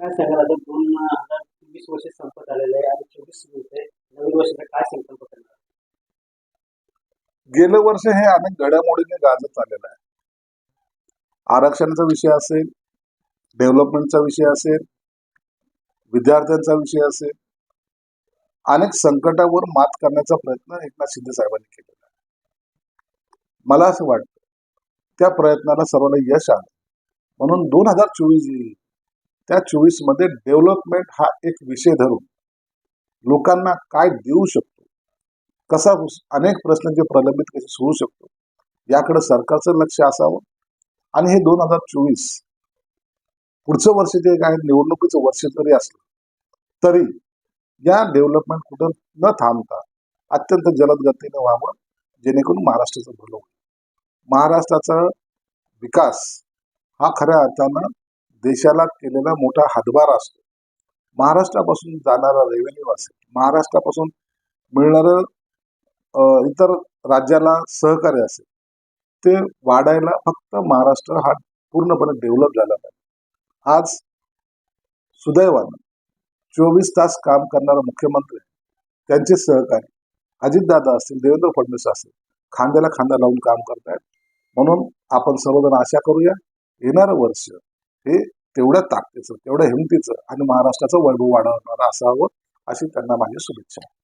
काय सांगाल? आता दोन हजार चोवीस वर्ष संपत आलेलं आहे आणि चोवीस सुरू नवीन वर्षाचा काय संकल्प करणार? गेलं वर्ष हे अनेक घडामोडीने गाजत आलेलं आहे. आरक्षणाचा विषय असेल डेव्हलपमेंटचा विषय असेल विद्यार्थ्यांचा विषय असेल अनेक संकटावर मात करण्याचा प्रयत्न एकनाथ शिंदे साहेबांनी केलेला आहे. मला असं वाटतं त्या प्रयत्नाला सर्वांना यश आलं. म्हणून दोन हजार चोवीस येईल त्या चोवीसमध्ये डेव्हलपमेंट हा एक विषय धरून लोकांना काय देऊ शकतो? कसा अनेक प्रश्न जे प्रलंबित कसे सोडू शकतो याकडे सरकारचं लक्ष असावं. आणि हे दोन हजार चोवीस पुढचं वर्ष जे काय निवडणुकीचं वर्ष जरी असलं तरी या डेव्हलपमेंट कुठं न थांबता अत्यंत जलद गतीने व्हावं जेणेकरून महाराष्ट्राचं भलं होईल. महाराष्ट्राचा विकास हा खऱ्या अर्थानं देशाला केलेला मोठा हातभार असतो. महाराष्ट्रापासून जाणारा रेव्हेन्यू असेल महाराष्ट्रापासून मिळणारं इतर राज्याला सहकार्य असेल ते वाढायला फक्त महाराष्ट्र हा पूर्णपणे डेव्हलप झाला पाहिजे. आज सुदैवानं चोवीस तास काम करणारा मुख्यमंत्री त्यांचे सहकारी अजितदादा असतील देवेंद्र फडणवीस असतील खांद्याला खांदा लावून काम करतायत. म्हणून आपण सर्वजण आशा करूया येणारं वर्ष हे तेवढ्या ताकदीचं तेवढ्या हिमतीचं आणि महाराष्ट्राचं वैभव वाढवणारं असावं अशी त्यांना माझी शुभेच्छा आहे.